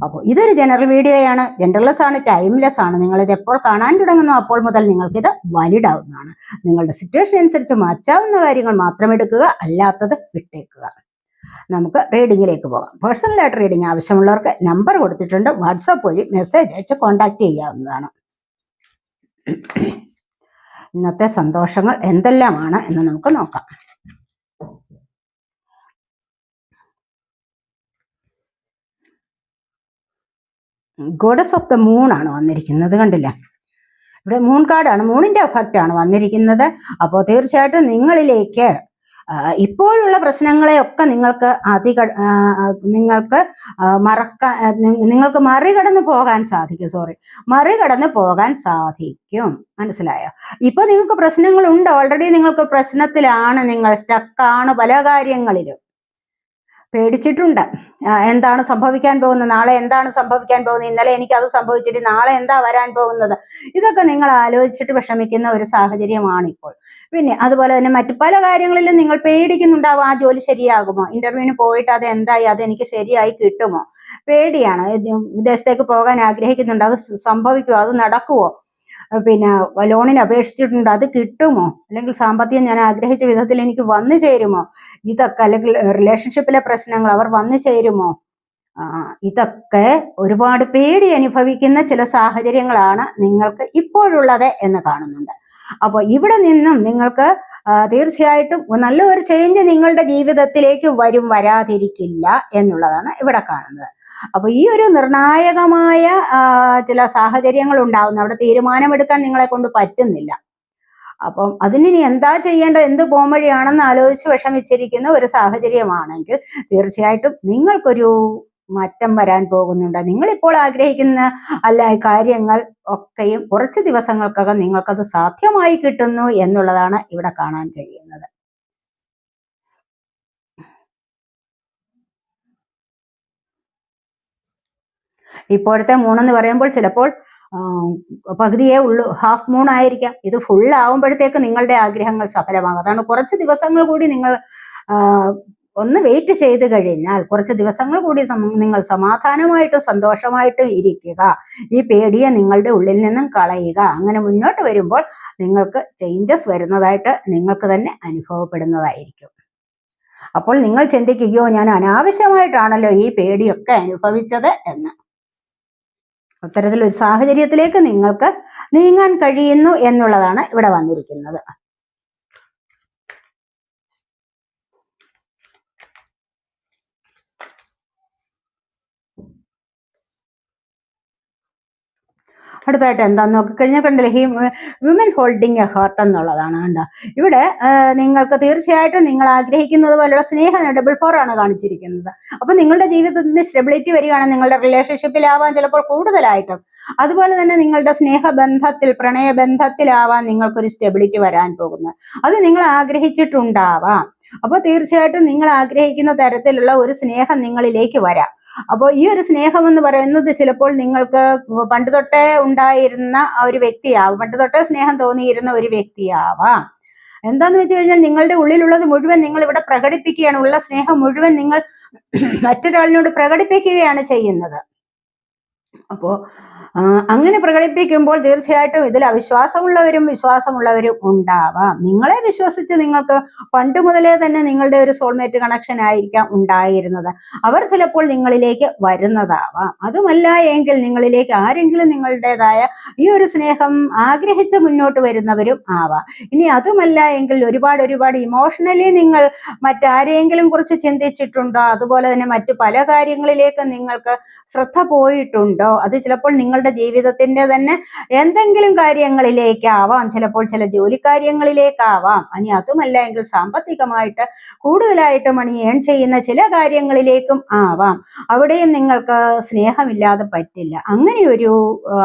അപ്പോൾ ഇതൊരു ജനറൽ വീഡിയോയാണ് ജനറൽലെസ് ആണ് ടൈംലെസ് ആണ്. നിങ്ങൾ ഇത് എപ്പോൾ കാണാൻ തുടങ്ങുന്നു അപ്പോൾ മുതൽ നിങ്ങൾക്ക് ഇത് വാലിഡ് ആവുന്നതാണ് നിങ്ങളുടെ സിറ്റുവേഷൻ അനുസരിച്ച് മാറ്റാവുന്ന കാര്യങ്ങൾ മാത്രം എടുക്കുക അല്ലാത്തത് വിട്ടേക്കുക. നമുക്ക് റീഡിങ്ങിലേക്ക് പോകാം. പേഴ്സണലായിട്ട് റീഡിംഗ് ആവശ്യമുള്ളവർക്ക് നമ്പർ കൊടുത്തിട്ടുണ്ട്. വാട്സാപ്പ് വഴി മെസ്സേജ് അയച്ച് കോൺടാക്ട് ചെയ്യാവുന്നതാണ്. ഇന്നത്തെ സന്തോഷങ്ങൾ എന്തെല്ലാമാണ് എന്ന് നമുക്ക് നോക്കാം. ഗോഡസ് ഓഫ് ദ മൂൺ ആണ് വന്നിരിക്കുന്നത് കണ്ടില്ല? ഇവിടെ മൂൺ കാർഡാണ് മൂണിന്റെ എഫക്റ്റ് ആണ് വന്നിരിക്കുന്നത്. അപ്പോൾ തീർച്ചയായിട്ടും നിങ്ങളിലേക്ക് ഇപ്പോഴുള്ള പ്രശ്നങ്ങളെയൊക്കെ നിങ്ങൾക്ക് അധിക നിങ്ങൾക്ക് മറക്കാൻ നിങ്ങൾക്ക് മറികടന്ന് പോകാൻ സാധിക്കും. സോറി മറികടന്ന് പോകാൻ സാധിക്കും. മനസ്സിലായോ? ഇപ്പൊ നിങ്ങൾക്ക് പ്രശ്നങ്ങളുണ്ട്. ഓൾറെഡി നിങ്ങൾക്ക് പ്രശ്നത്തിലാണ്. നിങ്ങൾ സ്റ്റക്കാണ് പല കാര്യങ്ങളിലും. പേടിച്ചിട്ടുണ്ട്. എന്താണ് സംഭവിക്കാൻ പോകുന്നത്? നാളെ എന്താണ് സംഭവിക്കാൻ പോകുന്നത്? ഇന്നലെ എനിക്കത് സംഭവിച്ചിട്ട് നാളെ എന്താ വരാൻ പോകുന്നത്? ഇതൊക്കെ നിങ്ങൾ ആലോചിച്ചിട്ട് വിഷമിക്കുന്ന ഒരു സാഹചര്യമാണ് ഇപ്പോൾ പിന്നെ അതുപോലെ തന്നെ മറ്റു പല കാര്യങ്ങളിലും നിങ്ങൾ പേടിക്കുന്നുണ്ടാവും ആ ജോലി ശരിയാകുമോ? ഇന്റർവ്യൂവിന് പോയിട്ട് അത് എന്തായി? അത് എനിക്ക് ശരിയായി കിട്ടുമോ? പേടിയാണ്. വിദേശത്തേക്ക് പോകാൻ ആഗ്രഹിക്കുന്നുണ്ട്. അത് സംഭവിക്കുമോ അത് നടക്കുമോ പിന്നെ ലോണിന് അപേക്ഷിച്ചിട്ടുണ്ട്. അത് കിട്ടുമോ? അല്ലെങ്കിൽ സാമ്പത്തികം ഞാൻ ആഗ്രഹിച്ച വിധത്തിൽ എനിക്ക് വന്നു ചേരുമോ? ഇതൊക്കെ അല്ലെങ്കിൽ റിലേഷൻഷിപ്പിലെ പ്രശ്നങ്ങൾ അവർ വന്നു ചേരുമോ? ഇതൊക്കെ ഒരുപാട് പേടി അനുഭവിക്കുന്ന ചില സാഹചര്യങ്ങളാണ് നിങ്ങൾക്ക് ഇപ്പോഴുള്ളത് എന്ന് കാണുന്നുണ്ട്. അപ്പോൾ ഇവിടെ നിന്നും നിങ്ങൾക്ക് തീർച്ചയായിട്ടും നല്ല ഒരു ചേഞ്ച് നിങ്ങളുടെ ജീവിതത്തിലേക്ക് വരും വരാതിരിക്കില്ല എന്നുള്ളതാണ് ഇവിടെ കാണുന്നത്. അപ്പോൾ ഈ ഒരു നിർണായകമായ ചില സാഹചര്യങ്ങൾ ഉണ്ടാവുന്നു. അവിടെ തീരുമാനമെടുക്കാൻ നിങ്ങളെ കൊണ്ട് പറ്റുന്നില്ല. അപ്പം അതിനി എന്താ ചെയ്യേണ്ടത് എന്ത് പോംവഴിയാണെന്ന് ആലോചിച്ച് വിഷമിച്ചിരിക്കുന്ന ഒരു സാഹചര്യമാണെങ്കിൽ തീർച്ചയായിട്ടും നിങ്ങൾക്കൊരു മാറ്റം വരാൻ പോകുന്നുണ്ട്. നിങ്ങളിപ്പോൾ ആഗ്രഹിക്കുന്ന അല്ല കാര്യങ്ങൾ ഒക്കെയും കുറച്ച് ദിവസങ്ങൾക്കകം നിങ്ങൾക്കത് സാധ്യമായി കിട്ടുന്നു എന്നുള്ളതാണ് ഇവിടെ കാണാൻ കഴിയുന്നത്. ഇപ്പോഴത്തെ എന്ന് പറയുമ്പോൾ ചിലപ്പോൾ പകുതിയേ ഉള്ളൂ ഹാഫ് മൂൺ ആയിരിക്കാം. ഇത് ഫുൾ ആവുമ്പോഴത്തേക്ക് നിങ്ങളുടെ ആഗ്രഹങ്ങൾ സഫലമാകും. അതാണ് കുറച്ച് ദിവസങ്ങൾ കൂടി നിങ്ങൾ ഒന്ന് വെയിറ്റ് ചെയ്ത് കഴിഞ്ഞാൽ കുറച്ച് ദിവസങ്ങൾ കൂടി നിങ്ങൾ സമാധാനമായിട്ടും സന്തോഷമായിട്ടും ഇരിക്കുക. ഈ പേടിയെ നിങ്ങളുടെ ഉള്ളിൽ നിന്നും കളയുക. അങ്ങനെ മുന്നോട്ട് വരുമ്പോൾ നിങ്ങൾക്ക് ചേഞ്ചസ് വരുന്നതായിട്ട് നിങ്ങൾക്ക് തന്നെ അനുഭവപ്പെടുന്നതായിരിക്കും. അപ്പോൾ നിങ്ങൾ ചിന്തിക്കുകയോ ഞാൻ അനാവശ്യമായിട്ടാണല്ലോ ഈ പേടിയൊക്കെ അനുഭവിച്ചത് എന്ന്. അത്തരത്തിലൊരു സാഹചര്യത്തിലേക്ക് നിങ്ങൾക്ക് നീങ്ങാൻ കഴിയുന്നു എന്നുള്ളതാണ് ഇവിടെ വന്നിരിക്കുന്നത്. അടുത്തായിട്ട് എന്താന്ന് നോക്കിക്കഴിഞ്ഞാൽ കണ്ടില്ലേ he women holding a heart എന്നുള്ളതാണ് കണ്ടോ? ഇവിടെ നിങ്ങൾക്ക് തീർച്ചയായിട്ടും നിങ്ങൾ ആഗ്രഹിക്കുന്നത് പോലെയുള്ള സ്നേഹം ഡബിൾ ഫോർ ആണ് കാണിച്ചിരിക്കുന്നത്. അപ്പൊ നിങ്ങളുടെ ജീവിതത്തിന് സ്റ്റെബിലിറ്റി വരികയാണ് നിങ്ങളുടെ റിലേഷൻഷിപ്പിലാവാൻ ചിലപ്പോൾ കൂടുതലായിട്ടും. അതുപോലെ തന്നെ നിങ്ങളുടെ സ്നേഹബന്ധത്തിൽ പ്രണയബന്ധത്തിലാവാൻ നിങ്ങൾക്കൊരു സ്റ്റെബിലിറ്റി വരാൻ പോകുന്നത് അത് നിങ്ങൾ ആഗ്രഹിച്ചിട്ടുണ്ടാവാം. അപ്പോൾ തീർച്ചയായിട്ടും നിങ്ങൾ ആഗ്രഹിക്കുന്ന തരത്തിലുള്ള ഒരു സ്നേഹം നിങ്ങളിലേക്ക് വരാം. അപ്പോൾ ഈ ഒരു സ്നേഹം എന്ന് പറയുന്നത് ചിലപ്പോൾ നിങ്ങൾക്ക് പണ്ട് തൊട്ടേ ഉണ്ടായിരുന്ന ഒരു വ്യക്തിയാവാം. പണ്ട് തൊട്ടേ സ്നേഹം തോന്നിയിരുന്ന ഒരു വ്യക്തിയാവാം. എന്താന്ന് വെച്ച് കഴിഞ്ഞാൽ നിങ്ങളുടെ ഉള്ളിലുള്ളത് മുഴുവൻ നിങ്ങൾ ഇവിടെ പ്രകടിപ്പിക്കുകയാണ്. ഉള്ള സ്നേഹം മുഴുവൻ നിങ്ങൾ മറ്റൊരാളിനോട് പ്രകടിപ്പിക്കുകയാണ് ചെയ്യുന്നത്. അപ്പോ അങ്ങനെ പ്രകടിപ്പിക്കുമ്പോൾ തീർച്ചയായിട്ടും ഇതിൽ അവിശ്വാസമുള്ളവരും വിശ്വാസമുള്ളവരും ഉണ്ടാവാം. നിങ്ങളെ വിശ്വസിച്ച് നിങ്ങൾക്ക് പണ്ട് മുതലേ തന്നെ നിങ്ങളുടെ ഒരു സോൾമേറ്റ് കണക്ഷൻ ആയിരിക്കാം ഉണ്ടായിരുന്നത്. അവർ ചിലപ്പോൾ നിങ്ങളിലേക്ക് വരുന്നതാവാം. അതുമല്ല എങ്കിൽ നിങ്ങളിലേക്ക് ആരെങ്കിലും നിങ്ങളുടേതായ ഈ ഒരു സ്നേഹം ആഗ്രഹിച്ച് മുന്നോട്ട് വരുന്നവരും ആവാം. ഇനി അതുമല്ല എങ്കിൽ ഒരുപാട് ഒരുപാട് ഇമോഷണലി നിങ്ങൾ മറ്റാരെയെങ്കിലും കുറിച്ച് ചിന്തിച്ചിട്ടുണ്ടോ? അതുപോലെ തന്നെ മറ്റു പല കാര്യങ്ങളിലേക്ക് നിങ്ങൾക്ക് ശ്രദ്ധ പോയിട്ടുണ്ടോ? ഉണ്ടോ? അത് ചിലപ്പോൾ നിങ്ങളുടെ ജീവിതത്തിന്റെ തന്നെ എന്തെങ്കിലും കാര്യങ്ങളിലേക്കാവാം ചിലപ്പോൾ ചില ജോലി കാര്യങ്ങളിലേക്കാവാം ഇനി അതുമല്ല എങ്കിൽ സാമ്പത്തികമായിട്ട് കൂടുതലായിട്ട് മണി ഏൺ ചെയ്യുന്ന ചില കാര്യങ്ങളിലേക്കും ആവാം. അവിടെയും നിങ്ങൾക്ക് സ്നേഹമില്ലാതെ പറ്റില്ല. അങ്ങനെ ഒരു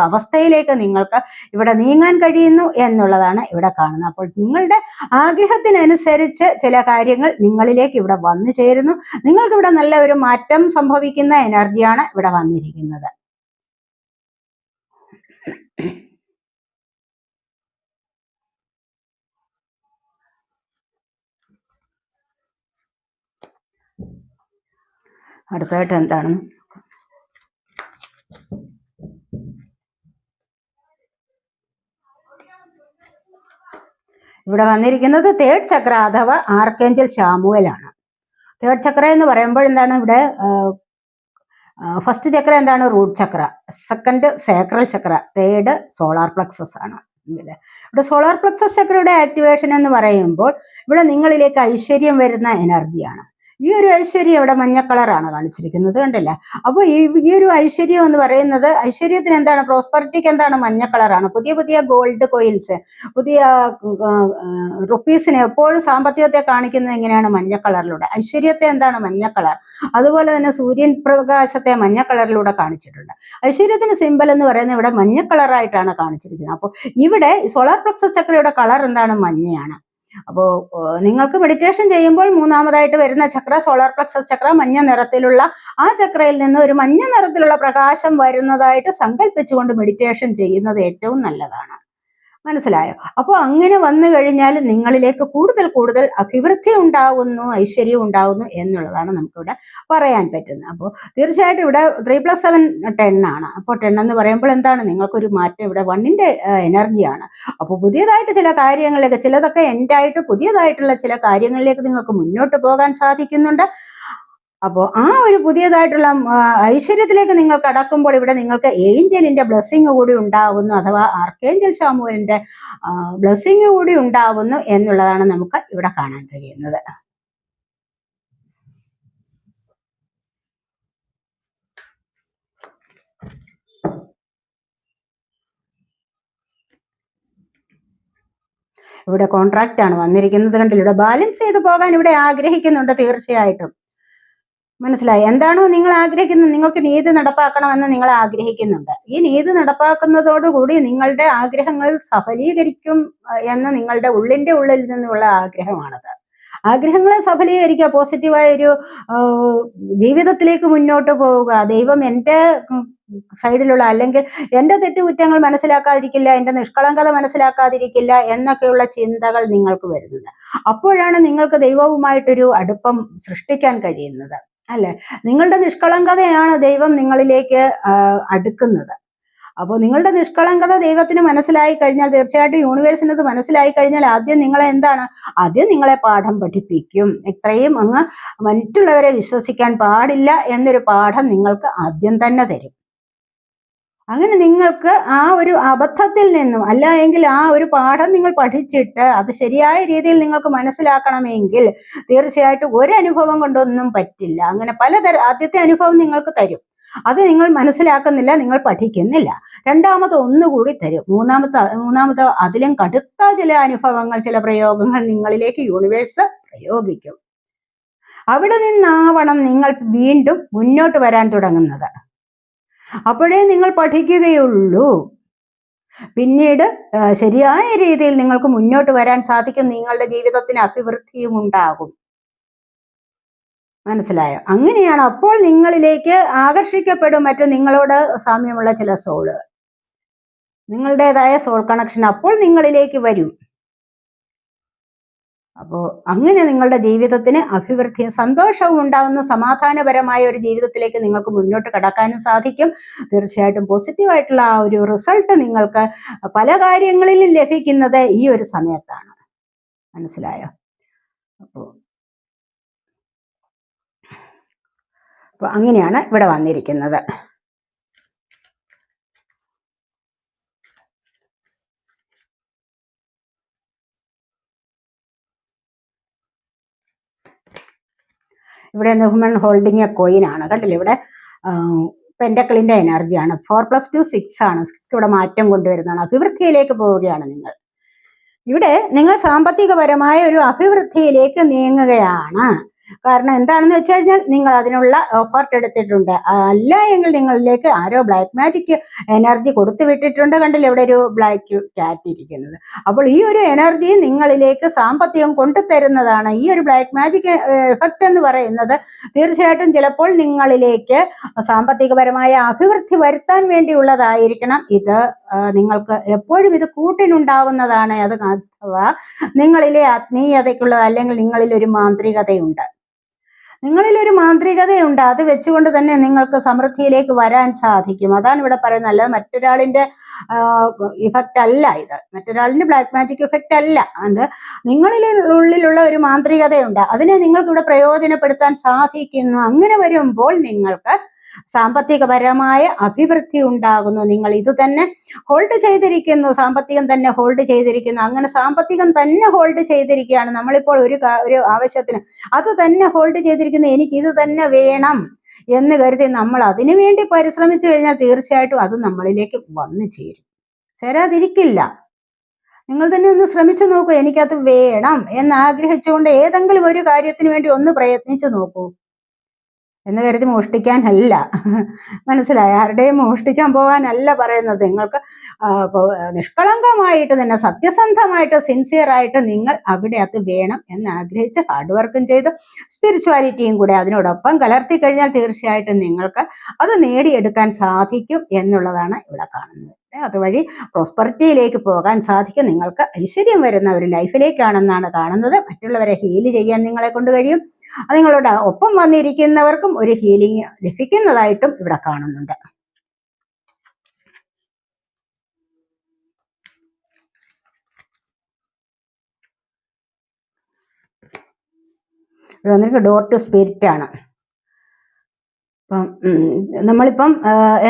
അവസ്ഥയിലേക്ക് നിങ്ങൾക്ക് ഇവിടെ നീങ്ങാൻ കഴിയുന്നു എന്നുള്ളതാണ് ഇവിടെ കാണുന്നത്. അപ്പോൾ നിങ്ങളുടെ ആഗ്രഹത്തിനനുസരിച്ച് ചില കാര്യങ്ങൾ നിങ്ങളിലേക്ക് ഇവിടെ വന്നു ചേരുന്നു. നിങ്ങൾക്കിവിടെ നല്ല ഒരു മാറ്റം സംഭവിക്കുന്ന എനർജിയാണ് ഇവിടെ വന്നിരിക്കുന്നത്. അടുത്തതായിട്ട് എന്താണ്? ഇവിടെ വന്നിരിക്കുന്നത് തേർഡ് ചക്ര അഥവാ ആർക്കേഞ്ചൽ ആണ് തേർഡ് ചക്ര എന്ന് പറയുമ്പോൾ എന്താണ് ഇവിടെ ഫസ്റ്റ് ചക്ര എന്താണ്? Root chakra. Second sacral chakra. Third solar plexus ആണ്. ഇവിടെ സോളാർ പ്ലക്സസ് ചക്രയുടെ ആക്ടിവേഷൻ എന്ന് പറയുമ്പോൾ ഇവിടെ നിങ്ങളിലേക്ക് ഐശ്വര്യം വരുന്ന എനർജിയാണ് ഈ ഒരു ഐശ്വര്യം ഇവിടെ മഞ്ഞ കളറാണ് കാണിച്ചിരിക്കുന്നത് കണ്ടില്ല? അപ്പോൾ ഈ ഈ ഒരു ഐശ്വര്യം എന്ന് പറയുന്നത് ഐശ്വര്യത്തിന് എന്താണ്? പ്രോസ്പെറിറ്റിക്ക് എന്താണ് മഞ്ഞ കളറാണ് പുതിയ പുതിയ ഗോൾഡ് കോയിൻസ് പുതിയ റുപ്പീസിനെ എപ്പോഴും സാമ്പത്തികത്തെ കാണിക്കുന്നത് എങ്ങനെയാണ്? മഞ്ഞ കളറിലൂടെ ഐശ്വര്യത്തെ എന്താണ്? മഞ്ഞ കളർ അതുപോലെ തന്നെ സൂര്യൻ പ്രകാശത്തെ മഞ്ഞ കളറിലൂടെ കാണിച്ചിട്ടുണ്ട്. ഐശ്വര്യത്തിന് സിമ്പൽ എന്ന് പറയുന്നത് ഇവിടെ മഞ്ഞ കളറായിട്ടാണ് കാണിച്ചിരിക്കുന്നത്. അപ്പോൾ ഇവിടെ സോളാർ പ്ലക്സസ് ചക്രയുടെ കളർ എന്താണ്? മഞ്ഞയാണ്. അപ്പോൾ നിങ്ങൾക്ക് മെഡിറ്റേഷൻ ചെയ്യുമ്പോൾ മൂന്നാമതായിട്ട് വരുന്ന ചക്ര സോളാർ പ്ലക്സസ് ചക്ര മഞ്ഞ നിറത്തിലുള്ള ആ ചക്രയിൽ നിന്ന് ഒരു മഞ്ഞ നിറത്തിലുള്ള പ്രകാശം വരുന്നതായിട്ട് സങ്കല്പിച്ചുകൊണ്ട് മെഡിറ്റേഷൻ ചെയ്യുന്നത് ഏറ്റവും നല്ലതാണ്. മനസ്സിലായോ? അപ്പോൾ അങ്ങനെ വന്നു കഴിഞ്ഞാൽ നിങ്ങളിലേക്ക് കൂടുതൽ കൂടുതൽ അഭിവൃദ്ധി ഉണ്ടാകുന്നു ഐശ്വര്യം ഉണ്ടാകുന്നു എന്നുള്ളതാണ് നമുക്കിവിടെ പറയാൻ പറ്റുന്നത്. അപ്പോൾ തീർച്ചയായിട്ടും ഇവിടെ ത്രീ പ്ലസ് സെവൻ ടെൻ ആണ്. അപ്പോൾ ടെൻ എന്ന് പറയുമ്പോൾ എന്താണ്? നിങ്ങൾക്കൊരു മാറ്റം ഇവിടെ വണ്ണിന്റെ എനർജിയാണ് അപ്പോൾ പുതിയതായിട്ട് ചില കാര്യങ്ങളിലേക്ക് ചിലതൊക്കെ എൻഡായിട്ട് പുതിയതായിട്ടുള്ള ചില കാര്യങ്ങളിലേക്ക് നിങ്ങൾക്ക് മുന്നോട്ട് പോകാൻ സാധിക്കുന്നുണ്ട്. അപ്പോൾ ആ ഒരു പുതിയതായിട്ടുള്ള ഐശ്വര്യത്തിലേക്ക് നിങ്ങൾ കടക്കുമ്പോൾ ഇവിടെ നിങ്ങൾക്ക് ഏഞ്ചലിന്റെ ബ്ലെസ്സിങ് കൂടി ഉണ്ടാവുന്നു അഥവാ ആർക്കേഞ്ചൽ ഷാമുവിന്റെ ബ്ലെസ്സിങ് കൂടി ഉണ്ടാവുന്നു എന്നുള്ളതാണ് നമുക്ക് ഇവിടെ കാണാൻ കഴിയുന്നത്. ഇവിടെ കോൺട്രാക്റ്റ് ആണ് വന്നിരിക്കുന്നത് കണ്ടില്ല? ഇവിടെ ബാലൻസ് ചെയ്ത് പോകാൻ ഇവിടെ ആഗ്രഹിക്കുന്നുണ്ട് തീർച്ചയായിട്ടും. മനസ്സിലായി? എന്താണോ നിങ്ങൾ ആഗ്രഹിക്കുന്നത്? നിങ്ങൾക്ക് നീതി നടപ്പാക്കണമെന്ന് നിങ്ങൾ ആഗ്രഹിക്കുന്നുണ്ട്. ഈ നീതി നടപ്പാക്കുന്നതോടുകൂടി നിങ്ങളുടെ ആഗ്രഹങ്ങൾ സഫലീകരിക്കും എന്ന് നിങ്ങളുടെ ഉള്ളിന്റെ ഉള്ളിൽ നിന്നുള്ള ആഗ്രഹമാണത്. ആഗ്രഹങ്ങളെ സഫലീകരിക്കുക പോസിറ്റീവായ ഒരു ജീവിതത്തിലേക്ക് മുന്നോട്ട് പോവുക ദൈവം എന്റെ സൈഡിലുള്ള അല്ലെങ്കിൽ എന്റെ തെറ്റുകുറ്റങ്ങൾ മനസ്സിലാക്കാതിരിക്കില്ല എന്റെ നിഷ്കളങ്കത മനസ്സിലാക്കാതിരിക്കില്ല എന്നൊക്കെയുള്ള ചിന്തകൾ നിങ്ങൾക്ക് വരുന്നത്. അപ്പോഴാണ് നിങ്ങൾക്ക് ദൈവവുമായിട്ടൊരു അടുപ്പം സൃഷ്ടിക്കാൻ കഴിയുന്നത്. അല്ലെ? നിങ്ങളുടെ നിഷ്കളങ്കതയാണ് ദൈവം നിങ്ങളിലേക്ക് അടുക്കുന്നത്. അപ്പോൾ നിങ്ങളുടെ നിഷ്കളങ്കത ദൈവത്തിന് മനസ്സിലായി കഴിഞ്ഞാൽ തീർച്ചയായിട്ടും യൂണിവേഴ്സിന് അത് മനസ്സിലായി കഴിഞ്ഞാൽ ആദ്യം നിങ്ങളെ എന്താണ്? ആദ്യം നിങ്ങളെ പാഠം പഠിപ്പിക്കും. ഇത്രയും അങ്ങ് മറ്റുള്ളവരെ വിശ്വസിക്കാൻ പാടില്ല എന്നൊരു പാഠം നിങ്ങൾക്ക് ആദ്യം തന്നെ തരും. അങ്ങനെ നിങ്ങൾക്ക് ആ ഒരു അബദ്ധത്തിൽ നിന്നും അല്ല എങ്കിൽ ആ ഒരു പാഠം നിങ്ങൾ പഠിച്ചിട്ട് അത് ശരിയായ രീതിയിൽ നിങ്ങൾക്ക് മനസ്സിലാക്കണമെങ്കിൽ തീർച്ചയായിട്ടും ഒരു അനുഭവം കൊണ്ടൊന്നും പറ്റില്ല. അങ്ങനെ പലതര ആദ്യത്തെ അനുഭവം നിങ്ങൾക്ക് തരും. അത് നിങ്ങൾ മനസ്സിലാക്കുന്നില്ല നിങ്ങൾ പഠിക്കുന്നില്ല. രണ്ടാമത് ഒന്നുകൂടി തരും. മൂന്നാമത്തെ മൂന്നാമത് അതിലും കടുത്ത ചില അനുഭവങ്ങൾ ചില പ്രയോഗങ്ങൾ നിങ്ങളിലേക്ക് യൂണിവേഴ്സ് പ്രയോഗിക്കും. അവിടെ നിന്നാവണം നിങ്ങൾ വീണ്ടും മുന്നോട്ട് വരാൻ തുടങ്ങുന്നത്. അപ്പോഴേ നിങ്ങൾ പഠിക്കുകയുള്ളൂ. പിന്നീട് ശരിയായ രീതിയിൽ നിങ്ങൾക്ക് മുന്നോട്ട് വരാൻ സാധിക്കും. നിങ്ങളുടെ ജീവിതത്തിന് അഭിവൃദ്ധിയും ഉണ്ടാകും. മനസ്സിലായോ? അങ്ങനെയാണ് അപ്പോൾ നിങ്ങളിലേക്ക് ആകർഷിക്കപ്പെടും മറ്റ് നിങ്ങളോട് സാമ്യമുള്ള ചില സോളുകൾ. നിങ്ങളുടേതായ സോൾ കണക്ഷൻ അപ്പോൾ നിങ്ങളിലേക്ക് വരും. അപ്പോൾ അങ്ങനെ നിങ്ങളുടെ ജീവിതത്തിന് അഭിവൃദ്ധിയും സന്തോഷവും ഉണ്ടാകുന്ന സമാധാനപരമായ ഒരു ജീവിതത്തിലേക്ക് നിങ്ങൾക്ക് മുന്നോട്ട് കടക്കാനും സാധിക്കും. തീർച്ചയായിട്ടും പോസിറ്റീവായിട്ടുള്ള ആ ഒരു റിസൾട്ട് നിങ്ങൾക്ക് പല കാര്യങ്ങളിലും ലഭിക്കുന്നത് ഈ ഒരു സമയത്താണ്. മനസ്സിലായോ? അപ്പോൾ അപ്പോൾ അങ്ങനെയാണ് ഇവിടെ വന്നിരിക്കുന്നത്. ഇവിടെ ഹ്യൂമൻ ഹോൾഡിംഗ് എ കോയിൻ ആണ്. കണ്ടില്ലേ? ഇവിടെ പെൻഡക്കിളിന്റെ എനർജിയാണ് ഫോർ പ്ലസ് ടു സിക്സ് ആണ്. സിക്സ് ഇവിടെ മാറ്റം കൊണ്ടുവരുന്നതാണ്. അഭിവൃദ്ധിയിലേക്ക് പോവുകയാണ് നിങ്ങൾ. ഇവിടെ നിങ്ങൾ സാമ്പത്തികപരമായ ഒരു അഭിവൃദ്ധിയിലേക്ക് നീങ്ങുകയാണ്. കാരണം എന്താണെന്ന് വെച്ച് കഴിഞ്ഞാൽ നിങ്ങൾ അതിനുള്ള എഫർട്ട് എടുത്തിട്ടുണ്ട്. അല്ല എങ്കിൽ നിങ്ങളിലേക്ക് ആരോ ബ്ലാക്ക് മാജിക് എനർജി കൊടുത്തു വിട്ടിട്ടുണ്ട് കണ്ടില്ല? ഇവിടെ ഒരു ബ്ലാക്ക് ക്യാറ്റ് ഇരിക്കുന്നത്. അപ്പോൾ ഈ ഒരു എനർജി നിങ്ങളിലേക്ക് സാമ്പത്തികം കൊണ്ടുതരുന്നതാണ് ഈ ഒരു ബ്ലാക്ക് മാജിക് എഫക്റ്റ് എന്ന് പറയുന്നത് തീർച്ചയായിട്ടും ചിലപ്പോൾ നിങ്ങളിലേക്ക് സാമ്പത്തികപരമായ അഭിവൃദ്ധി വരുത്താൻ വേണ്ടിയുള്ളതായിരിക്കണം. ഇത് നിങ്ങൾക്ക് എപ്പോഴും ഇത് കൂട്ടിനുണ്ടാവുന്നതാണ്. അത് അഥവാ നിങ്ങളിലെ ആത്മീയതയ്ക്കുള്ളത് അല്ലെങ്കിൽ നിങ്ങളിൽ ഒരു മാന്ത്രികതയുണ്ട്. നിങ്ങളിൽ ഒരു മാന്ത്രികതയുണ്ട്. അത് വെച്ചുകൊണ്ട് തന്നെ നിങ്ങൾക്ക് സമൃദ്ധിയിലേക്ക് വരാൻ സാധിക്കും. അതാണ് ഇവിടെ പറയുന്നത്. അല്ലാതെ മറ്റൊരാളിന്റെ ഇഫക്റ്റ് അല്ല ഇത്. മറ്റൊരാളിന്റെ ബ്ലാക്ക് മാജിക് ഇഫക്റ്റ് അല്ല അത്. നിങ്ങളിൽ ഉള്ളിലുള്ള ഒരു മാന്ത്രികതയുണ്ട്. അതിനെ നിങ്ങൾക്ക് ഇവിടെ പ്രയോജനപ്പെടുത്താൻ സാധിക്കുന്നു. അങ്ങനെ വരുമ്പോൾ നിങ്ങൾക്ക് സാമ്പത്തികപരമായ അഭിവൃദ്ധി ഉണ്ടാകുന്നു. നിങ്ങൾ ഇത് തന്നെ ഹോൾഡ് ചെയ്തിരിക്കുന്നു. സാമ്പത്തികം തന്നെ ഹോൾഡ് ചെയ്തിരിക്കുന്നു. അങ്ങനെ സാമ്പത്തികം തന്നെ ഹോൾഡ് ചെയ്തിരിക്കുകയാണ്. നമ്മളിപ്പോൾ ഒരു ഒരു ആവശ്യത്തിന് അത് തന്നെ ഹോൾഡ് ചെയ്തിരിക്കുന്നു. എനിക്ക് ഇത് തന്നെ വേണം എന്ന് കരുതി നമ്മൾ അതിനു വേണ്ടി പരിശ്രമിച്ചു കഴിഞ്ഞാൽ തീർച്ചയായിട്ടും അത് നമ്മളിലേക്ക് വന്നു ചേരും. ചേരാതിരിക്കില്ല നിങ്ങൾ തന്നെ ഒന്ന് ശ്രമിച്ചു നോക്കൂ. എനിക്കത് വേണം എന്ന് ആഗ്രഹിച്ചുകൊണ്ട് ഏതെങ്കിലും ഒരു കാര്യത്തിന് വേണ്ടി ഒന്ന് പ്രയത്നിച്ചു നോക്കൂ. എന്ന് കരുതി മോഷ്ടിക്കാനല്ല. മനസ്സിലായ? ആരുടെയും മോഷ്ടിക്കാൻ പോകാനല്ല പറയുന്നത്. നിങ്ങൾക്ക് നിഷ്കളങ്കമായിട്ട് തന്നെ സത്യസന്ധമായിട്ട് സിൻസിയർ ആയിട്ട് നിങ്ങൾ അവിടെ അത് വേണം എന്ന് ആഗ്രഹിച്ച് ഹാർഡ് വർക്കും ചെയ്ത്. സ്പിരിച്വാലിറ്റിയും കൂടെ അതിനോടൊപ്പം കലർത്തി കഴിഞ്ഞാൽ തീർച്ചയായിട്ടും നിങ്ങൾക്ക് അത് നേടിയെടുക്കാൻ സാധിക്കും എന്നുള്ളതാണ് ഇവിടെ കാണുന്നത്. അതുവഴി പ്രോസ്പെറിറ്റിയിലേക്ക് പോകാൻ സാധിക്കും. നിങ്ങൾക്ക് ഐശ്വര്യം വരുന്ന ഒരു ലൈഫിലേക്കാണെന്നാണ് കാണുന്നത്. മറ്റുള്ളവരെ ഹീൽ ചെയ്യാൻ നിങ്ങളെ കൊണ്ട് കഴിയും. നിങ്ങളുടെ ഒപ്പം വന്നിരിക്കുന്നവർക്കും ഒരു ഹീലിംഗ് ലഭിക്കുന്നതായിട്ടും ഇവിടെ കാണുന്നുണ്ട്. ഡോർ ടു സ്പിരിറ്റ് ആണ്. അപ്പം നമ്മളിപ്പം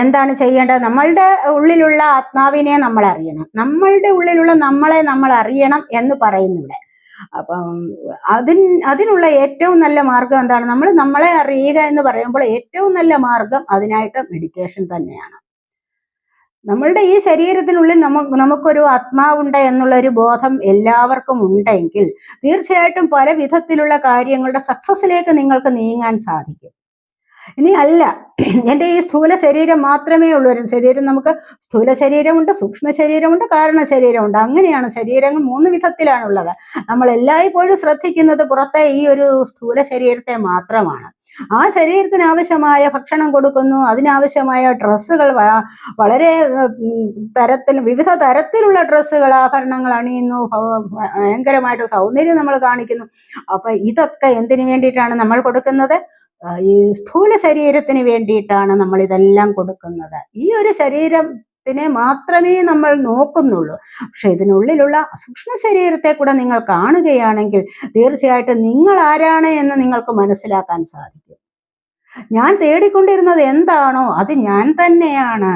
എന്താണ് ചെയ്യേണ്ടത്? നമ്മളുടെ ഉള്ളിലുള്ള ആത്മാവിനെ നമ്മൾ അറിയണം നമ്മളുടെ ഉള്ളിലുള്ള നമ്മളെ നമ്മൾ അറിയണം എന്ന് പറയുന്നു ഇവിടെ. അപ്പം അതിന് അതിനുള്ള ഏറ്റവും നല്ല മാർഗം എന്താണ്? നമ്മൾ നമ്മളെ അറിയുക എന്ന് പറയുമ്പോൾ ഏറ്റവും നല്ല മാർഗം അതിനായിട്ട് മെഡിറ്റേഷൻ തന്നെയാണ്. നമ്മളുടെ ഈ ശരീരത്തിനുള്ളിൽ നമ്മ നമുക്കൊരു ആത്മാവുണ്ട് എന്നുള്ളൊരു ബോധം എല്ലാവർക്കും ഉണ്ടെങ്കിൽ തീർച്ചയായിട്ടും പല വിധത്തിലുള്ള കാര്യങ്ങളുടെ സക്സസ്സിലേക്ക് നിങ്ങൾക്ക് നീങ്ങാൻ സാധിക്കും. ഇനി അല്ല. എന്റെ ഈ സ്ഥൂല ശരീരം മാത്രമേ ഉള്ളൂ. ശരീരം നമുക്ക് സ്ഥൂല ശരീരമുണ്ട് സൂക്ഷ്മ ശരീരമുണ്ട് കാരണ ശരീരമുണ്ട്. അങ്ങനെയാണ് ശരീരങ്ങൾ മൂന്ന് വിധത്തിലാണുള്ളത്. നമ്മൾ എല്ലായ്പ്പോഴും ശ്രദ്ധിക്കുന്നത് പുറത്തെ ഈ ഒരു സ്ഥൂല ശരീരത്തെ മാത്രമാണ്. ആ ശരീരത്തിന് ആവശ്യമായ ഭക്ഷണം കൊടുക്കുന്നു. അതിനാവശ്യമായ ഡ്രസ്സുകൾ വളരെ തരത്തിൽ വിവിധ തരത്തിലുള്ള ഡ്രസ്സുകൾ ആഭരണങ്ങൾ അണിയുന്നു. ഭയങ്കരമായിട്ട് സൗന്ദര്യം നമ്മൾ കാണിക്കുന്നു. അപ്പൊ ഇതൊക്കെ എന്തിനു വേണ്ടിയിട്ടാണ് നമ്മൾ കൊടുക്കുന്നത്? ഈ സ്ഥൂല ശരീരത്തിന് വേണ്ടിയിട്ടാണ് നമ്മൾ ഇതെല്ലാം കൊടുക്കുന്നത്. ഈ ഒരു ശരീരത്തിനെ മാത്രമേ നമ്മൾ നോക്കുന്നുള്ളൂ. പക്ഷെ ഇതിനുള്ളിലുള്ള സൂക്ഷ്മ ശരീരത്തെ കൂടെ നിങ്ങൾ കാണുകയാണെങ്കിൽ തീർച്ചയായിട്ടും നിങ്ങൾ ആരാണ് എന്ന് നിങ്ങൾക്ക് മനസ്സിലാക്കാൻ സാധിക്കും. ഞാൻ തേടിക്കൊണ്ടിരുന്നത് എന്താണോ അത് ഞാൻ തന്നെയാണ്.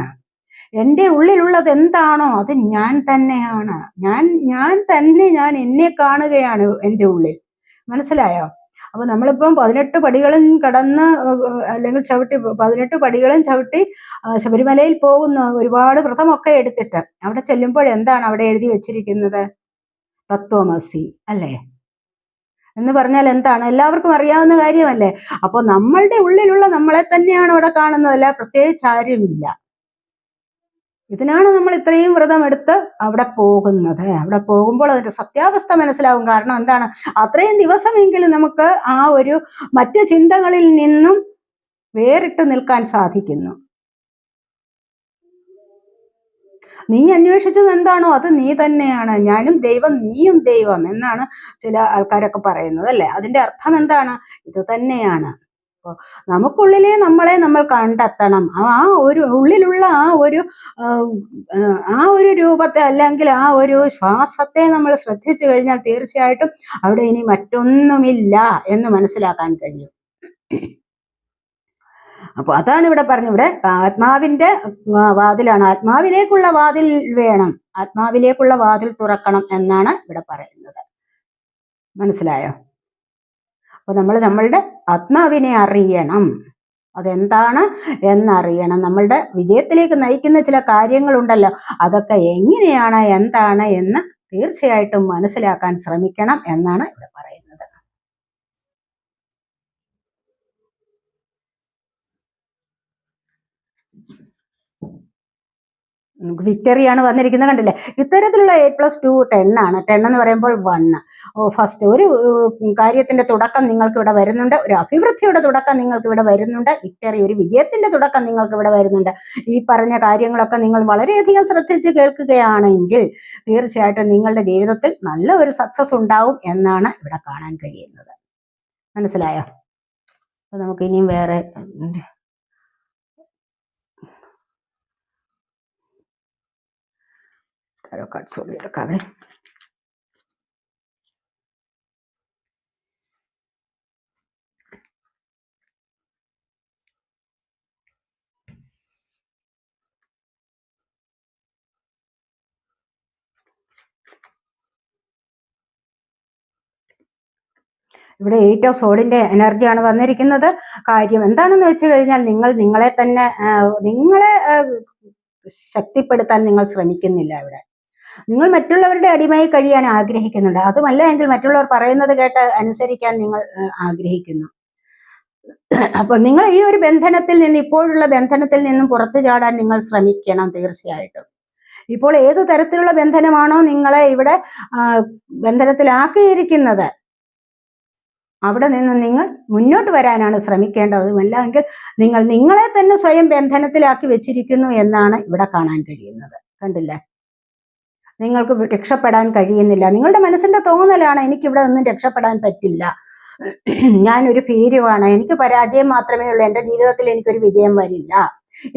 എന്റെ ഉള്ളിലുള്ളത് എന്താണോ അത് ഞാൻ തന്നെയാണ്. ഞാൻ ഞാൻ തന്നെ ഞാൻ എന്നെ കാണുകയാണ് എന്റെ ഉള്ളിൽ. മനസ്സിലായോ? അപ്പൊ നമ്മളിപ്പം പതിനെട്ട് പടികളും കടന്ന് അല്ലെങ്കിൽ ചവിട്ടി പതിനെട്ട് പടികളും ചവിട്ടി ശബരിമലയിൽ പോകുന്ന ഒരുപാട് വ്രതമൊക്കെ എടുത്തിട്ട് അവിടെ ചെല്ലുമ്പോൾ എന്താണ് അവിടെ എഴുതി വെച്ചിരിക്കുന്നത്? തത്വമസി അല്ലേ? എന്ന് പറഞ്ഞാൽ എന്താണ്? എല്ലാവർക്കും അറിയാവുന്ന കാര്യമല്ലേ? അപ്പൊ നമ്മളുടെ ഉള്ളിലുള്ള നമ്മളെ തന്നെയാണ് അവിടെ കാണുന്നത് അല്ല പ്രത്യേകിച്ച് ആരുമില്ല. ഇതിനാണ് നമ്മൾ ഇത്രയും വ്രതം എടുത്ത് അവിടെ പോകുന്നത്. അവിടെ പോകുമ്പോൾ അതിന്റെ സത്യാവസ്ഥ മനസ്സിലാവും. കാരണം എന്താണ്? അത്രയും ദിവസമെങ്കിലും നമുക്ക് ആ ഒരു മറ്റു ചിന്തകളിൽ നിന്നും വേറിട്ട് നിൽക്കാൻ സാധിക്കുന്നു. നീ അന്വേഷിച്ചത് എന്താണോ അത് നീ തന്നെയാണ്. ഞാനും ദൈവം നീയും ദൈവം എന്നാണ് ചില ആൾക്കാരൊക്കെ പറയുന്നത് അല്ലെ? അതിന്റെ അർത്ഥം എന്താണ്? ഇത് തന്നെയാണ്. അപ്പോൾ നമുക്കുള്ളിലെ നമ്മളെ നമ്മൾ കണ്ടെത്തണം. ആ ഒരു ഉള്ളിലുള്ള ആ ഒരു ആ, ഒരു രൂപത്തെ അല്ലെങ്കിൽ ആ ഒരു ശ്വാസത്തെ നമ്മൾ ശ്രദ്ധിച്ചു കഴിഞ്ഞാൽ തീർച്ചയായിട്ടും അവിടെ ഇനി മറ്റൊന്നുമില്ല എന്ന് മനസ്സിലാക്കാൻ കഴിയും. അപ്പൊ അതാണ് ഇവിടെ പറഞ്ഞു ഇവിടെ ആത്മാവിന്റെ വാതിലാണ്. ആത്മാവിലേക്കുള്ള വാതിൽ വേണം. ആത്മാവിലേക്കുള്ള വാതിൽ തുറക്കണം എന്നാണ് ഇവിടെ പറയുന്നത്. മനസ്സിലായോ? അപ്പൊ നമ്മൾ നമ്മളുടെ ആത്മാവിനെ അറിയണം. അതെന്താണ് എന്നറിയണം. നമ്മളുടെ വിജയത്തിലേക്ക് നയിക്കുന്ന ചില കാര്യങ്ങളുണ്ടല്ലോ. അതൊക്കെ എങ്ങനെയാണ് എന്താണ് എന്ന് തീർച്ചയായിട്ടും മനസ്സിലാക്കാൻ ശ്രമിക്കണം എന്നാണ് ഇവിടെ പറയുന്നത്. വിക്ടറിയാണ് വന്നിരിക്കുന്നത് കണ്ടില്ലേ? ഇത്തരത്തിലുള്ള എയ്റ്റ് പ്ലസ് ടു ടെൻ ആണ്. ടെൻ എന്ന് പറയുമ്പോൾ വൺ ഫസ്റ്റ് ഒരു കാര്യത്തിന്റെ തുടക്കം നിങ്ങൾക്ക് ഇവിടെ വരുന്നുണ്ട്. ഒരു അഭിവൃദ്ധിയുടെ തുടക്കം നിങ്ങൾക്ക് ഇവിടെ വരുന്നുണ്ട്. വിക്ടറി ഒരു വിജയത്തിന്റെ തുടക്കം നിങ്ങൾക്ക് ഇവിടെ വരുന്നുണ്ട്. ഈ പറഞ്ഞ കാര്യങ്ങളൊക്കെ നിങ്ങൾ വളരെയധികം ശ്രദ്ധിച്ച് കേൾക്കുകയാണെങ്കിൽ തീർച്ചയായിട്ടും നിങ്ങളുടെ ജീവിതത്തിൽ നല്ല ഒരു സക്സസ് ഉണ്ടാവും എന്നാണ് ഇവിടെ കാണാൻ കഴിയുന്നത്. മനസ്സിലായോ? അപ്പൊ നമുക്ക് ഇനിയും വേറെ tarot cards കൂടി എടുക്കാവേ ഇവിടെ എയ്റ്റ് ഓഫ് സോഡിന്റെ എനർജിയാണ് വന്നിരിക്കുന്നത്. കാര്യം എന്താണെന്ന് വെച്ച് കഴിഞ്ഞാൽ നിങ്ങൾ നിങ്ങളെ തന്നെ നിങ്ങളെ ശക്തിപ്പെടുത്താൻ നിങ്ങൾ ശ്രമിക്കുന്നില്ല ഇവിടെ. നിങ്ങൾ മറ്റുള്ളവരുടെ അടിമയായി കഴിയാൻ ആഗ്രഹിക്കുന്നുണ്ട്. അതുമല്ല എങ്കിൽ മറ്റുള്ളവർ പറയുന്നത് കേട്ട് അനുസരിക്കാൻ നിങ്ങൾ ആഗ്രഹിക്കുന്നു. അപ്പൊ നിങ്ങൾ ഈ ഒരു ബന്ധനത്തിൽ നിന്ന് ഇപ്പോഴുള്ള ബന്ധനത്തിൽ നിന്നും പുറത്തു ചാടാൻ നിങ്ങൾ ശ്രമിക്കണം തീർച്ചയായിട്ടും. ഇപ്പോൾ ഏത് തരത്തിലുള്ള ബന്ധനമാണോ നിങ്ങളെ ഇവിടെ ബന്ധനത്തിലാക്കിയിരിക്കുന്നത് അവിടെ നിന്ന് നിങ്ങൾ മുന്നോട്ട് വരാനാണ് ശ്രമിക്കേണ്ടത്. അല്ലെങ്കിൽ നിങ്ങൾ നിങ്ങളെ തന്നെ സ്വയം ബന്ധനത്തിലാക്കി വെച്ചിരിക്കുന്നു എന്നാണ് ഇവിടെ കാണാൻ കഴിയുന്നത്. കണ്ടില്ലേ? നിങ്ങൾക്ക് രക്ഷപ്പെടാൻ കഴിയുന്നില്ല. നിങ്ങളുടെ മനസ്സിന്റെ തോന്നലാണ് എനിക്കിവിടെ ഒന്നും രക്ഷപ്പെടാൻ പറ്റില്ല. ഞാനൊരു ഭീരുവാണ്. എനിക്ക് പരാജയം മാത്രമേ ഉള്ളൂ. എന്റെ ജീവിതത്തിൽ എനിക്കൊരു വിജയം വരില്ല.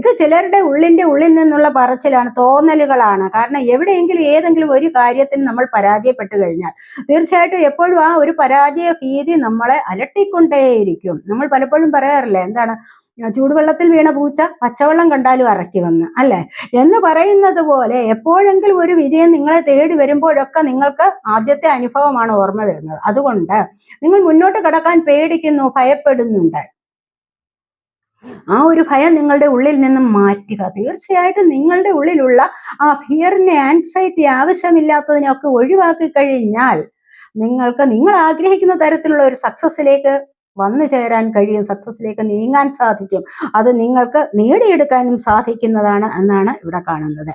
ഇത് ചിലരുടെ ഉള്ളിന്റെ ഉള്ളിൽ നിന്നുള്ള പറച്ചിലാണ് തോന്നലുകളാണ്. കാരണം എവിടെയെങ്കിലും ഏതെങ്കിലും ഒരു കാര്യത്തിന് നമ്മൾ പരാജയപ്പെട്ടു കഴിഞ്ഞാൽ തീർച്ചയായിട്ടും എപ്പോഴും ആ ഒരു പരാജയ ഭീതി നമ്മളെ അലട്ടിക്കൊണ്ടേയിരിക്കും. നമ്മൾ പലപ്പോഴും പറയാറില്ലേ എന്താണ്? ചൂടുവെള്ളത്തിൽ വീണ പൂച്ച പച്ചവെള്ളം കണ്ടാലും അറക്കി വന്ന് അല്ലെ? എന്ന് പറയുന്നത് പോലെ എപ്പോഴെങ്കിലും ഒരു വിജയം നിങ്ങളെ തേടി വരുമ്പോഴൊക്കെ നിങ്ങൾക്ക് ആദ്യത്തെ അനുഭവമാണ് ഓർമ്മ വരുന്നത്. അതുകൊണ്ട് നിങ്ങൾ മുന്നോട്ട് കടക്കാൻ പേടിക്കുന്നു ഭയപ്പെടുന്നുണ്ട്. ആ ഒരു ഭയം നിങ്ങളുടെ ഉള്ളിൽ നിന്നും മാറ്റുക. തീർച്ചയായിട്ടും നിങ്ങളുടെ ഉള്ളിലുള്ള ആ ഫിയറിനെ ആൻസൈറ്റി ആവശ്യമില്ലാത്തതിനൊക്കെ ഒഴിവാക്കി കഴിഞ്ഞാൽ നിങ്ങൾക്ക് നിങ്ങൾ ആഗ്രഹിക്കുന്ന തരത്തിലുള്ള ഒരു സക്സസ്സിലേക്ക് വന്നു ചേരാൻ കഴിയും സക്സസ്സിലേക്ക് നീങ്ങാൻ സാധിക്കും. അത് നിങ്ങൾക്ക് നേടിയെടുക്കാനും സാധിക്കുന്നതാണ് എന്നാണ് ഇവിടെ കാണുന്നത്.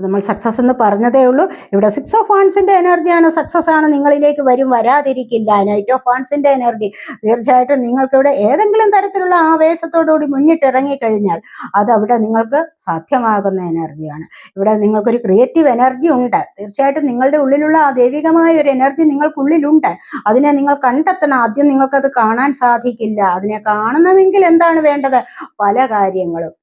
നമ്മൾ സക്സസ് എന്ന് പറഞ്ഞതേ ഉള്ളൂ. ഇവിടെ സിക്സ് ഓഫ് ഫാൻസിന്റെ എനർജിയാണ് സക്സസ് ആണ്. നിങ്ങളിലേക്ക് വരും. വരാതിരിക്കില്ല. നൈറ്റ് ഓഫ് ഫാൻസിന്റെ എനർജി തീർച്ചയായിട്ടും നിങ്ങൾക്ക് ഇവിടെ ഏതെങ്കിലും തരത്തിലുള്ള ആവേശത്തോടുകൂടി മുന്നിട്ടിറങ്ങി കഴിഞ്ഞാൽ അത് അവിടെ നിങ്ങൾക്ക് സാധ്യമാകുന്ന എനർജിയാണ് ഇവിടെ നിങ്ങൾക്കൊരു ക്രിയേറ്റീവ് എനർജി ഉണ്ട്. തീർച്ചയായിട്ടും നിങ്ങളുടെ ഉള്ളിലുള്ള ആ ദൈവികമായ ഒരു എനർജി നിങ്ങൾക്കുള്ളിലുണ്ട്. അതിനെ നിങ്ങൾ കണ്ടെത്തണം. ആദ്യം നിങ്ങൾക്കത് കാണാൻ സാധിക്കില്ല. അതിനെ കാണണമെങ്കിൽ എന്താണ് വേണ്ടത്? പല കാര്യങ്ങളും.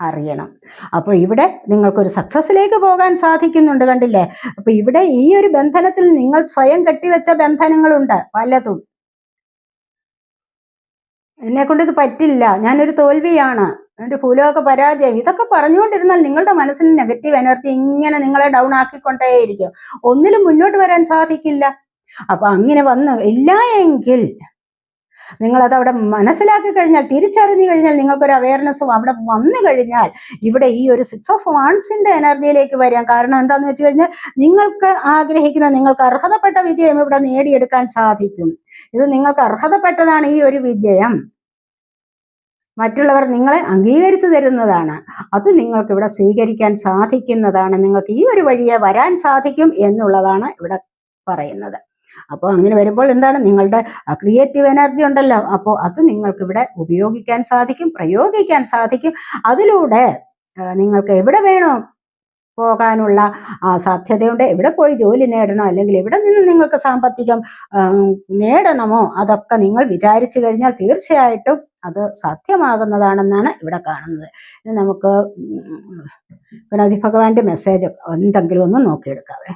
അറിയണം. അപ്പോൾ ഇവിടെ നിങ്ങൾക്കൊരു സക്സസ്സിലേക്ക് പോകാൻ സാധിക്കുന്നുണ്ട് കണ്ടില്ലേ? അപ്പൊ ഇവിടെ ഈ ഒരു ബന്ധനത്തിൽ നിങ്ങൾ സ്വയം കെട്ടിവെച്ച ബന്ധനങ്ങളുണ്ട് പലതും. എന്നെ കൊണ്ട് ഇത് പറ്റില്ല. ഞാനൊരു തോൽവിയാണ്. എന്റെ ഭൂലോക പരാജയം. ഇതൊക്കെ പറഞ്ഞുകൊണ്ടിരുന്നാൽ നിങ്ങളുടെ മനസ്സിന് നെഗറ്റീവ് എനർജി ഇങ്ങനെ നിങ്ങളെ ഡൗൺ ആക്കിക്കൊണ്ടേയിരിക്കും. ഒന്നിലും മുന്നോട്ട് വരാൻ സാധിക്കില്ല. അപ്പൊ അങ്ങനെ വന്ന് ഇല്ല എങ്കിൽ നിങ്ങളത് അവിടെ മനസ്സിലാക്കി കഴിഞ്ഞാൽ തിരിച്ചറിഞ്ഞു കഴിഞ്ഞാൽ നിങ്ങൾക്കൊരു അവയർനെസ്സും അവിടെ വന്നു കഴിഞ്ഞാൽ ഇവിടെ ഈ ഒരു സിക്സ് ഓഫ് വാൺസിന്റെ എനർജിയിലേക്ക് വരാം. കാരണം എന്താണെന്ന് വെച്ച് കഴിഞ്ഞാൽ നിങ്ങൾക്ക് ആഗ്രഹിക്കുന്ന നിങ്ങൾക്ക് അർഹതപ്പെട്ട വിജയം ഇവിടെ നേടിയെടുക്കാൻ സാധിക്കും. ഇത് നിങ്ങൾക്ക് അർഹതപ്പെട്ടതാണ് ഈ ഒരു വിജയം. മറ്റുള്ളവർ നിങ്ങളെ അംഗീകരിച്ചു തരുന്നതാണ്. അത് നിങ്ങൾക്ക് ഇവിടെ സ്വീകരിക്കാൻ സാധിക്കുന്നതാണ്. നിങ്ങൾക്ക് ഈ ഒരു വഴിയെ വരാൻ സാധിക്കും എന്നുള്ളതാണ് ഇവിടെ പറയുന്നത്. അപ്പോൾ അങ്ങനെ വരുമ്പോൾ എന്താണ്? നിങ്ങളുടെ ക്രിയേറ്റീവ് എനർജി ഉണ്ടല്ലോ. അപ്പോൾ അത് നിങ്ങൾക്ക് ഇവിടെ ഉപയോഗിക്കാൻ സാധിക്കും പ്രയോഗിക്കാൻ സാധിക്കും. അതിലൂടെ നിങ്ങൾക്ക് എവിടെ വേണോ പോകാനുള്ള സാധ്യതയുണ്ട്. എവിടെ പോയി ജോലി നേടണോ അല്ലെങ്കിൽ എവിടെ നിന്ന് നിങ്ങൾക്ക് സാമ്പത്തികം നേടണമോ അതൊക്കെ നിങ്ങൾ വിചാരിച്ചു കഴിഞ്ഞാൽ തീർച്ചയായിട്ടും അത് സാധ്യമാകുന്നതാണെന്നാണ് ഇവിടെ കാണുന്നത്. നമുക്ക് ഗണപതി ഭഗവാന്റെ മെസ്സേജ് എന്തെങ്കിലും ഒന്ന് നോക്കിയെടുക്കാവേ.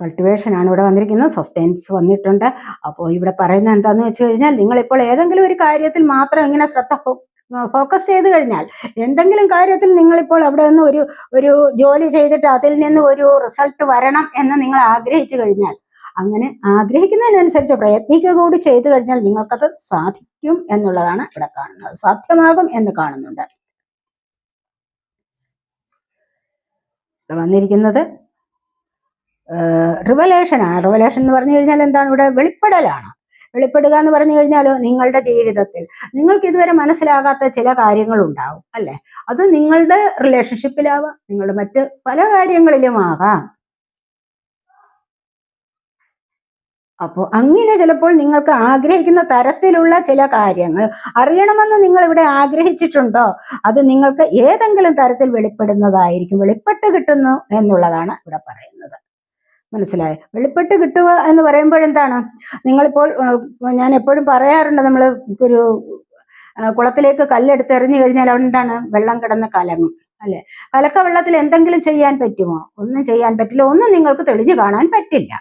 കൾട്ടിവേഷൻ ആണ് ഇവിടെ വന്നിരിക്കുന്നത്. സസ്റ്റൈൻസ് വന്നിട്ടുണ്ട്. അപ്പോൾ ഇവിടെ പറയുന്നത് എന്താന്ന് വെച്ച് കഴിഞ്ഞാൽ നിങ്ങളിപ്പോൾ ഏതെങ്കിലും ഒരു കാര്യത്തിൽ മാത്രം ഇങ്ങനെ ശ്രദ്ധ ഫോക്കസ് ചെയ്ത് കഴിഞ്ഞാൽ എന്തെങ്കിലും കാര്യത്തിൽ നിങ്ങളിപ്പോൾ അവിടെ നിന്ന് ഒരു ഒരു ജോലി ചെയ്തിട്ട് അതിൽ നിന്ന് ഒരു റിസൾട്ട് വരണം എന്ന് നിങ്ങൾ ആഗ്രഹിച്ചു കഴിഞ്ഞാൽ അങ്ങനെ ആഗ്രഹിക്കുന്നതിനനുസരിച്ച് പ്രയത്നിക്കുക കൂടി ചെയ്തു കഴിഞ്ഞാൽ നിങ്ങൾക്കത് സാധിക്കും എന്നുള്ളതാണ് ഇവിടെ കാണുന്നത്. സാധ്യമാകും എന്ന് കാണുന്നുണ്ട്. വന്നിരിക്കുന്നത് റിവലേഷൻ ആണ്. റിവലേഷൻ എന്ന് പറഞ്ഞു കഴിഞ്ഞാൽ എന്താണ്? ഇവിടെ വെളിപ്പെടലാണ്. വെളിപ്പെടുക എന്ന് പറഞ്ഞു കഴിഞ്ഞാലോ നിങ്ങളുടെ ജീവിതത്തിൽ. നിങ്ങൾക്ക് ഇതുവരെ മനസ്സിലാകാത്ത ചില കാര്യങ്ങൾ ഉണ്ടാവും അല്ലെ? അത് നിങ്ങളുടെ റിലേഷൻഷിപ്പിലാവാം നിങ്ങളുടെ മറ്റ് പല കാര്യങ്ങളിലും ആകാം. അപ്പോൾ അങ്ങനെ ചിലപ്പോൾ നിങ്ങൾക്ക് ആഗ്രഹിക്കുന്ന തരത്തിലുള്ള ചില കാര്യങ്ങൾ അറിയണമെന്ന് നിങ്ങൾ ഇവിടെ ആഗ്രഹിച്ചിട്ടുണ്ടോ? അത് നിങ്ങൾക്ക് ഏതെങ്കിലും തരത്തിൽ വെളിപ്പെടുന്നതായിരിക്കും. വെളിപ്പെട്ട് കിട്ടുന്നു എന്നുള്ളതാണ് ഇവിടെ പറയുന്നത്. മനസ്സിലായോ. വെളിപ്പെട്ട് കിട്ടുക എന്ന് പറയുമ്പോൾ എന്താണ്? നിങ്ങളിപ്പോൾ ഞാൻ എപ്പോഴും പറയാറുണ്ട് നമ്മൾ ഒരു കുളത്തിലേക്ക് കല്ലെടുത്ത് എറിഞ്ഞു കഴിഞ്ഞാൽ അവിടെ എന്താണ്? വെള്ളം കിടന്ന് കലങ്ങും അല്ലെ? കലക്ക വെള്ളത്തിൽ എന്തെങ്കിലും ചെയ്യാൻ പറ്റുമോ? ഒന്നും ചെയ്യാൻ പറ്റില്ല. ഒന്നും നിങ്ങൾക്ക് തെളിഞ്ഞു കാണാൻ പറ്റില്ല.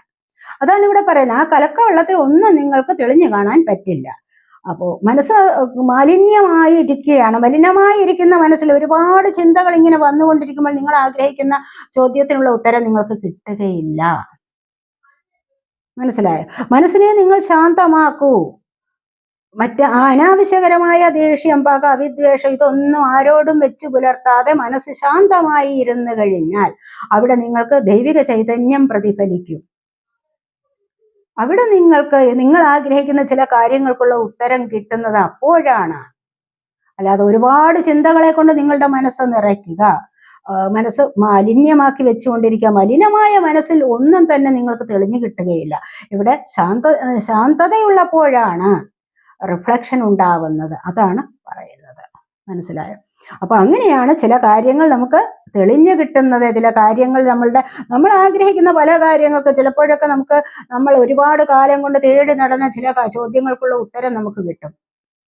അതാണ് ഇവിടെ പറയുന്നത്. ആ കലക്ക വെള്ളത്തിൽ ഒന്നും നിങ്ങൾക്ക് തെളിഞ്ഞു കാണാൻ പറ്റില്ല. അപ്പോൾ മനസ്സ് മാലിന്യമായിരിക്കുകയാണ്. മലിനമായിരിക്കുന്ന മനസ്സിൽ ഒരുപാട് ചിന്തകൾ ഇങ്ങനെ വന്നുകൊണ്ടിരിക്കുമ്പോൾ നിങ്ങൾ ആഗ്രഹിക്കുന്ന ചോദ്യത്തിനുള്ള ഉത്തരം നിങ്ങൾക്ക് കിട്ടുകയില്ല. മനസ്സിലായോ? മനസ്സിനെ നിങ്ങൾ ശാന്തമാക്കൂ. മറ്റ് അനാവശ്യകരമായ ദേഷ്യം പക അവിദ്വേഷം ഇതൊന്നും ആരോടും വെച്ച് പുലർത്താതെ മനസ്സ് ശാന്തമായി ഇരുന്നു കഴിഞ്ഞാൽ അവിടെ നിങ്ങൾക്ക് ദൈവിക ചൈതന്യം പ്രതിഫലിക്കും. അവിടെ നിങ്ങൾക്ക് നിങ്ങൾ ആഗ്രഹിക്കുന്ന ചില കാര്യങ്ങൾക്കുള്ള ഉത്തരം കിട്ടുന്നത് അപ്പോഴാണ്. അല്ലാതെ ഒരുപാട് ചിന്തകളെ കൊണ്ട് നിങ്ങളുടെ മനസ്സ് നിറയ്ക്കുക മനസ്സ് മാലിന്യമാക്കി വെച്ചുകൊണ്ടിരിക്കുക മലിനമായ മനസ്സിൽ ഒന്നും തന്നെ നിങ്ങൾക്ക് തെളിഞ്ഞു കിട്ടുകയില്ല. ഇവിടെ ശാന്ത ശാന്തതയുള്ളപ്പോഴാണ് റിഫ്ലക്ഷൻ ഉണ്ടാവുന്നത്. അതാണ് പറയുന്നത്. മനസ്സിലായോ? അപ്പൊ അങ്ങനെയാണ് ചില കാര്യങ്ങൾ നമുക്ക് തെളിഞ്ഞു കിട്ടുന്നത്. ചില കാര്യങ്ങൾ നമ്മളുടെ നമ്മൾ ആഗ്രഹിക്കുന്ന പല കാര്യങ്ങൾക്ക് ചിലപ്പോഴൊക്കെ നമുക്ക് നമ്മൾ ഒരുപാട് കാലം കൊണ്ട് തേടി നടന്ന ചില ചോദ്യങ്ങൾക്കുള്ള ഉത്തരം നമുക്ക് കിട്ടും.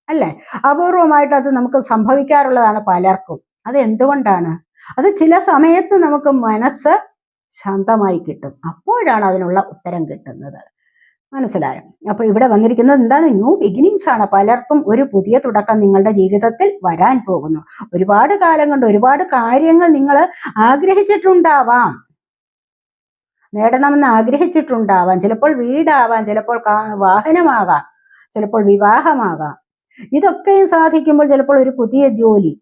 അല്ലേ? അപൂർവമായിട്ട് അത് നമുക്ക് സംഭവിക്കാറുള്ളതാണ് പലർക്കും. അത് എന്തുകൊണ്ടാണ്? അത് ചില സമയത്ത് നമുക്ക് മനസ്സ് ശാന്തമായി കിട്ടും. അപ്പോഴാണ് അതിനുള്ള ഉത്തരം കിട്ടുന്നത്. മനസ്സിലായോ? അപ്പൊ ഇവിടെ വന്നിരിക്കുന്നത് എന്താണ്? ന്യൂ ബിഗിനിങ്സ് ആണ്. പലർക്കും ഒരു പുതിയ തുടക്കം നിങ്ങളുടെ ജീവിതത്തിൽ വരാൻ പോകുന്നു. ഒരുപാട് കാലം കൊണ്ട് ഒരുപാട് കാര്യങ്ങൾ നിങ്ങൾ ആഗ്രഹിച്ചിട്ടുണ്ടാവാം. നേടണമെന്ന് ആഗ്രഹിച്ചിട്ടുണ്ടാവാം. ചിലപ്പോൾ വീടാവാം ചിലപ്പോൾ വാഹനമാകാം ചിലപ്പോൾ വിവാഹമാകാം. ഇതൊക്കെയും സാധിക്കുമ്പോൾ ചിലപ്പോൾ ഒരു പുതിയ ജോലി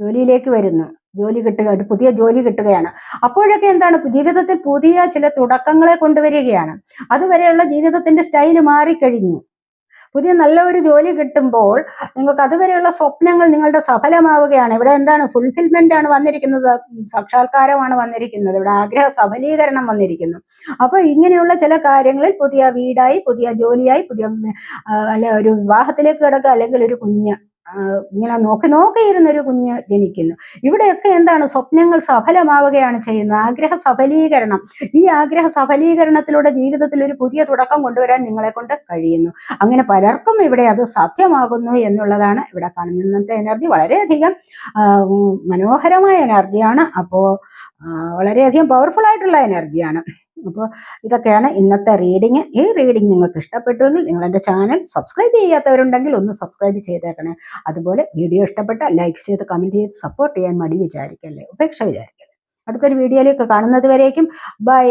ജോലിയിലേക്ക് വരുന്നു. ജോലി കിട്ടുക ഒരു പുതിയ ജോലി കിട്ടുകയാണ്. അപ്പോഴൊക്കെ എന്താണ്? ജീവിതത്തിൽ പുതിയ ചില തുടക്കങ്ങളെ കൊണ്ടുവരികയാണ്. അതുവരെയുള്ള ജീവിതത്തിന്റെ സ്റ്റൈൽ മാറിക്കഴിഞ്ഞു. പുതിയ നല്ല ഒരു ജോലി കിട്ടുമ്പോൾ നിങ്ങൾക്ക് അതുവരെയുള്ള സ്വപ്നങ്ങൾ നിങ്ങളുടെ സഫലമാവുകയാണ്. ഇവിടെ എന്താണ്? ഫുൾഫിൽമെന്റ് ആണ് വന്നിരിക്കുന്നത്. സാക്ഷാത്കാരമാണ് വന്നിരിക്കുന്നത്. ഇവിടെ ആഗ്രഹ സഫലീകരണം വന്നിരിക്കുന്നു. അപ്പൊ ഇങ്ങനെയുള്ള ചില കാര്യങ്ങളിൽ പുതിയ വീടായി പുതിയ ജോലിയായി പുതിയ അല്ലെ ഒരു വിവാഹത്തിലേക്ക് കിടക്കുക അല്ലെങ്കിൽ ഒരു കുഞ്ഞ് ഇങ്ങനെ നോക്കി നോക്കിയിരുന്നൊരു കുഞ്ഞ് ജനിക്കുന്നു. ഇവിടെയൊക്കെ എന്താണ്? സ്വപ്നങ്ങൾ സഫലമാവുകയാണ് ചെയ്യുന്നത്. ആഗ്രഹ സഫലീകരണം. ഈ ആഗ്രഹ സഫലീകരണത്തിലൂടെ ജീവിതത്തിൽ ഒരു പുതിയ തുടക്കം കൊണ്ടുവരാൻ നിങ്ങളെ കൊണ്ട് കഴിയുന്നു. അങ്ങനെ പലർക്കും ഇവിടെ അത് സാധ്യമാകുന്നു എന്നുള്ളതാണ് ഇവിടെ കാണുന്നത്. ഇന്നത്തെ എനർജി വളരെയധികം മനോഹരമായ എനർജിയാണ്. അപ്പോൾ വളരെയധികം പവർഫുൾ ആയിട്ടുള്ള എനർജിയാണ്. അപ്പോൾ ഇതൊക്കെയാണ് ഇന്നത്തെ റീഡിങ് ഈ റീഡിങ് നിങ്ങൾക്ക് ഇഷ്ടപ്പെട്ടുവെങ്കിൽ നിങ്ങൾ എന്റെ ചാനൽ സബ്സ്ക്രൈബ് ചെയ്യാത്തവരുണ്ടെങ്കിൽ ഒന്ന് സബ്സ്ക്രൈബ് ചെയ്തേക്കണേ. അതുപോലെ വീഡിയോ ഇഷ്ടപ്പെട്ട ലൈക്ക് ചെയ്ത് കമന്റ് ചെയ്ത് സപ്പോർട്ട് ചെയ്യാൻ മടി വിചാരിക്കല്ലേ. ഉപേക്ഷ വിചാരിക്കല്ലേ. അടുത്തൊരു വീഡിയോയിലേക്ക് കാണുന്നത് വരേക്കും. ബൈ